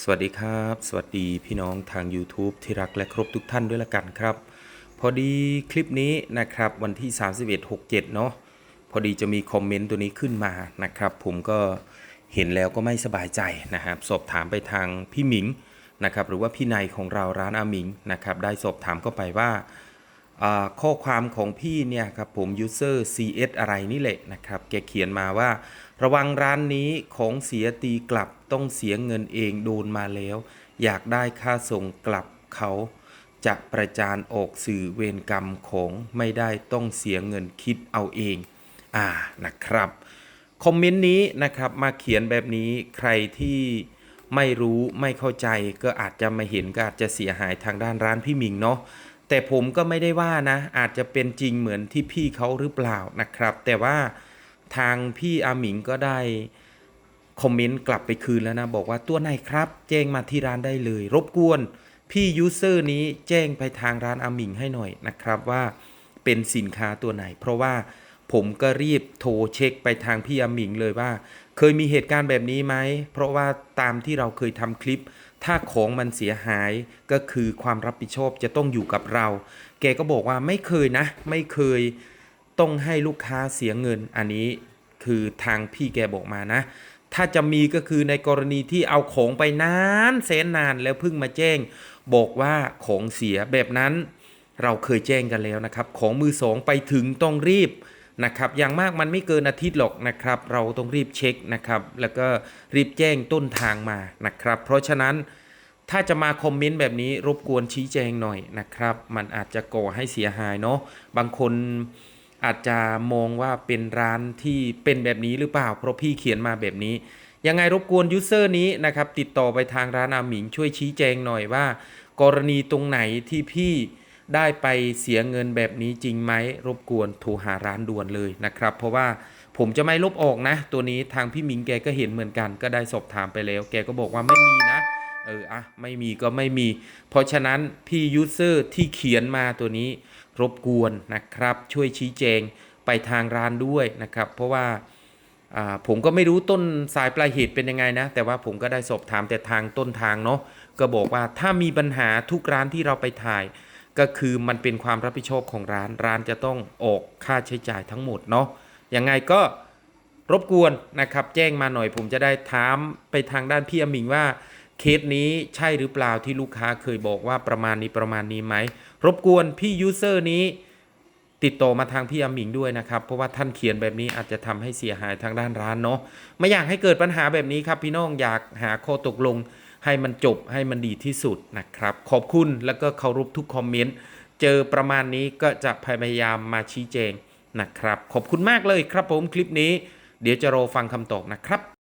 สวัสดีครับ สวัสดีพี่น้องทาง YouTube ที่รักและครบทุกท่านด้วยละกันครับ พอดีคลิปนี้นะครับวันที่ 31 67 เนาะพอดีจะมีคอมเมนต์ตัวนี้ขึ้นมานะครับ ผมก็เห็นแล้วก็ไม่สบายใจนะครับ สอบถามไปทางพี่หมิงนะครับ หรือว่าพี่นายของเราร้านอาหมิงนะครับ ได้สอบถามเข้าไปว่าอ่า ข้อความของพี่เนี่ยครับผม user cs อะไรนี่แหละนะครับ แกเขียนมาว่า ระวังร้านนี้ของเสียตีกลับต้องเสียเงินเองโดนมาแล้ว อยากได้ค่าส่งกลับเขาจะประจานออกสื่อเวรกรรมของไม่ได้ต้องเสียเงินคิดเอาเอง อ่านะครับ คอมเมนต์นี้นะครับมาเขียนแบบนี้ใครที่ไม่รู้ไม่เข้าใจก็อาจจะมาเห็นก็อาจจะเสียหายทางด้านร้านพี่มิงเนาะ แต่ผมก็ไม่ได้ว่านะ อาจจะเป็นจริงเหมือนที่พี่เขาหรือเปล่านะครับ แต่ว่าทางพี่อาหมิงก็ได้คอมเมนต์กลับไปคืนแล้วนะ บอกว่าตัวไหนครับ แจ้งมาที่ร้านได้เลย รบกวนพี่ยูเซอร์นี้แจ้งไปทางร้านอาหมิงให้หน่อยนะครับว่าเป็นสินค้าตัวไหน เพราะว่าผมก็รีบโทรเช็คไปทางพี่อาหมิงเลยว่า เคยมีเหตุการณ์แบบนี้ไหม เพราะว่าตามที่เราเคยทำคลิป ถ้าของมันเสียหายก็คือความรับผิดชอบจะต้องอยู่กับเรา แกก็บอกว่าไม่เคยนะ ไม่เคยต้องให้ลูกค้าเสียเงิน อันนี้คือทางพี่แกบอกมานะ ถ้าจะมีก็คือในกรณีที่เอาของไปนานแสนนานแล้วเพิ่งมาแจ้ง บอกว่าของเสียแบบนั้น เราเคยแจ้งกันแล้วนะครับ ของมือสองไปถึงต้องรีบ นะครับอย่างมากมันไม่เกินอาทิตย์หรอกนะครับ เราต้องรีบเช็คนะครับ แล้วก็รีบแจ้งต้นทางมานะครับ เพราะฉะนั้นถ้าจะมาคอมเมนต์แบบนี้รบกวนชี้แจงหน่อยนะครับ มันอาจจะก่อให้เสียหายเนาะบางคนอาจจะมองว่าเป็นร้านที่เป็นแบบนี้หรือเปล่า เพราะพี่เขียนมาแบบนี้ ยังไงรบกวนยูเซอร์นี้นะครับ ติดต่อไปทางร้านอาหมิงช่วยชี้แจงหน่อยว่า กรณีตรงไหนที่พี่ ได้ไปเสียเงินแบบนี้จริงไหมรบกวนโทรหาร้านด่วนเลยนะครับ เพราะว่าผมจะไม่ลบออกนะ ตัวนี้ทางพี่มิงแกก็เห็นเหมือนกัน ก็ได้สอบถามไปแล้ว แกก็บอกว่าไม่มีนะเอออะไม่มีก็ไม่มี เพราะฉะนั้นพี่ยูเซอร์ที่เขียนมาตัวนี้รบกวนนะครับ ช่วยชี้แจงไปทางร้านด้วยนะครับ เพราะว่าผมก็ไม่รู้ต้นสายปลายเหตุเป็นยังไงนะ แต่ว่าผมก็ได้สอบถามแต่ทางต้นทางเนาะก็บอกว่าถ้ามีปัญหาทุกร้านที่เราไปถ่าย ก็คือมันเป็นความรับผิดชอบของร้านร้านจะต้องออกค่าใช้จ่ายทั้งหมดเนาะยังไงก็รบกวนนะครับแจ้งมาหน่อยผมจะได้ถามไปทางด้านพี่อมิงว่าเคสนี้ใช่หรือเปล่าที่ลูกค้าเคยบอกว่าประมาณนี้ประมาณนี้ไหมรบกวนพี่ยูเซอร์นี้ติดต่อมาทางพี่อมิงด้วยนะครับ เพราะว่าท่านเขียนแบบนี้อาจจะทำให้เสียหายทางด้านร้านเนาะไม่อยากให้เกิดปัญหาแบบนี้ครับพี่น้องอยากหาข้อตกลง ให้มันจบให้มันดีที่สุดนะครับ ขอบคุณแล้วก็เคารพทุกคอมเมนต์ เจอประมาณนี้ก็จะพยายามมาชี้แจงนะครับ ขอบคุณมากเลยครับผมคลิปนี้ เดี๋ยวจะรอฟังคำตอบนะครับ